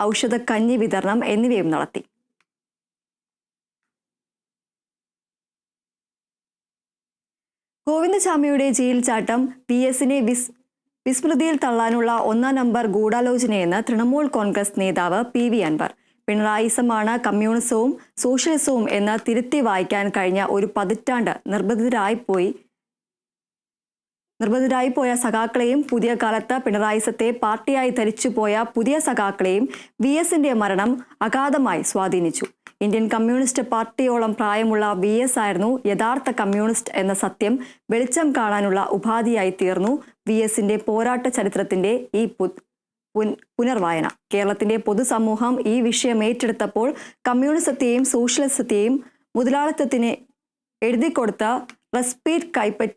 ഔഷധ കഞ്ഞി വിതരണം എന്നിവയും നടത്തി. ഗോവിന്ദസ്വാമിയുടെ ജയിൽ ചാട്ടം എസിനെ വിസ് വിസ്മൃതിയിൽ തള്ളാനുള്ള ഒന്നാം നമ്പർ ഗൂഢാലോചനയെന്ന് തൃണമൂൽ കോൺഗ്രസ് നേതാവ് പി വി അൻവർ. പിണറായിസമാണ് കമ്മ്യൂണിസവും സോഷ്യലിസവും എന്ന് തിരുത്തി വായിക്കാൻ കഴിഞ്ഞ ഒരു പതിറ്റാണ്ട് നിർബന്ധിതരായി പോയി നിർബന്ധിതരായി പോയ സഖാക്കളെയും പുതിയ കാലത്ത് പിണറായിസത്തെ പാർട്ടിയായി ധരിച്ചു പോയ പുതിയ സഖാക്കളെയും വി എസിന്റെ മരണം അഗാധമായി സ്വാധീനിച്ചു. ഇന്ത്യൻ കമ്മ്യൂണിസ്റ്റ് പാർട്ടിയോളം പ്രായമുള്ള വി എസ് ആയിരുന്നു യഥാർത്ഥ കമ്മ്യൂണിസ്റ്റ് എന്ന സത്യം വെളിച്ചം കാണാനുള്ള ഉപാധിയായി തീർന്നു വി എസിന്റെ പോരാട്ട ചരിത്രത്തിന്റെ ഈ പുനർവായന. കേരളത്തിന്റെ പൊതുസമൂഹം ഈ വിഷയം ഏറ്റെടുത്തപ്പോൾ കമ്മ്യൂണിസത്തെയും സോഷ്യലിസത്തെയും മുതലാളിത്തത്തിന് എഴുതിക്കൊടുത്ത റെസ്പീറ്റ് കൈപ്പറ്റ്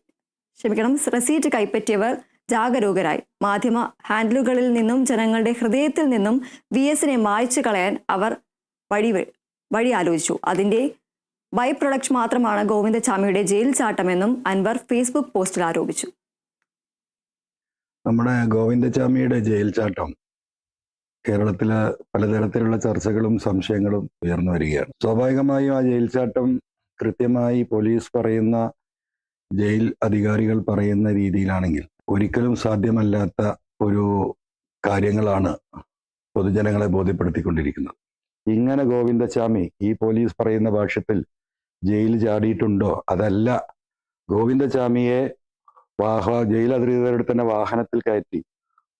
ക്ഷമിക്കണം. റെസീറ്റ് കൈപ്പറ്റിയവർ ജാഗരൂകരായി. മാധ്യമ ഹാൻഡിലുകളിൽ നിന്നും ജനങ്ങളുടെ ഹൃദയത്തിൽ നിന്നും വി എസിനെ മായ്ച്ചു കളയാൻ അവർ വഴി വഴി ആലോചിച്ചു. അതിന്റെ ബൈ പ്രൊഡക്റ്റ് മാത്രമാണ് ഗോവിന്ദചാമിയുടെ ജയിൽ ചാട്ടമെന്നും അൻവർ ഫേസ്ബുക്ക് പോസ്റ്റിൽ ആരോപിച്ചു. നമ്മുടെ ഗോവിന്ദചാമിയുടെ ജയിൽ ചാട്ടം കേരളത്തിൽ പലതരത്തിലുള്ള ചർച്ചകളും സംശയങ്ങളും ഉയർന്നു വരികയാണ്. സ്വാഭാവികമായും ആ ജയിൽ ചാട്ടം കൃത്യമായി പോലീസ് പറയുന്ന ജയിൽ അധികാരികൾ പറയുന്ന രീതിയിലാണെങ്കിൽ ഒരിക്കലും സാധ്യമല്ലാത്ത ഒരു കാര്യങ്ങളാണ് പൊതുജനങ്ങളെ ബോധ്യപ്പെടുത്തിക്കൊണ്ടിരിക്കുന്നത്. ഇങ്ങനെ ഗോവിന്ദസ്വാമി ഈ പോലീസ് പറയുന്ന ഭാഷ്യത്തിൽ ജയിൽ ചാടിയിട്ടുണ്ടോ? അതല്ല. ഗോവിന്ദസ്വാമിയെ വാഹ ജയിൽ അധികൃതരുടെ തന്നെ വാഹനത്തിൽ കയറ്റി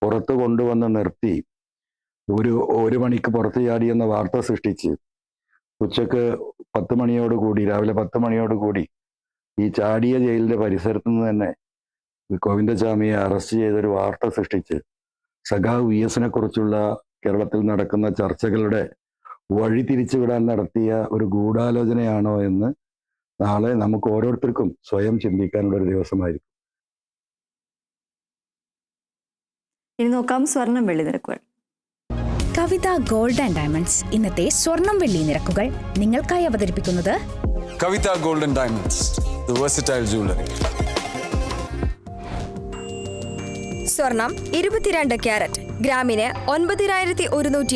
പുറത്തു കൊണ്ടുവന്ന് നിർത്തി. ഒരു ഒരു മണിക്ക് പുറത്ത് ചാടിയെന്ന വാർത്ത സൃഷ്ടിച്ച് ഉച്ചയ്ക്ക് പത്ത് മണിയോടുകൂടി രാവിലെ പത്ത് മണിയോടുകൂടി ഈ ചാടിയ ജയിലിന്റെ പരിസരത്ത് നിന്ന് തന്നെ ഗോവിന്ദസ്വാമിയെ അറസ്റ്റ് ചെയ്തൊരു വാർത്ത സൃഷ്ടിച്ച് സഖാവ് വി എസിനെ കുറിച്ചുള്ള കേരളത്തിൽ നടക്കുന്ന ചർച്ചകളുടെ വഴി തിരിച്ചുവിടാൻ നടത്തിയ ഒരു ഗൂഢാലോചനയാണോ എന്ന് നാളെ നമുക്ക് ഓരോരുത്തർക്കും സ്വയം ചിന്തിക്കാനുള്ള ഒരു ദിവസമായിരിക്കും. ഇനി നോക്കാം സ്വർണം വെള്ളി നിരക്കുകൾ. Kavitha gold and diamonds. ഇന്നത്തെ സ്വർണം വെള്ളി നിരക്കുകൾ നിങ്ങൾക്കായി അവതരിപ്പിക്കുന്നത് Kavitha golden diamonds. Versatile jewellery സ്വർണം ഇരുപത്തിരണ്ട് ക്യാരറ്റ്. ഗ്രാമിന് ഒൻപതിനായിരത്തി ഒരുന്നൂറ്റി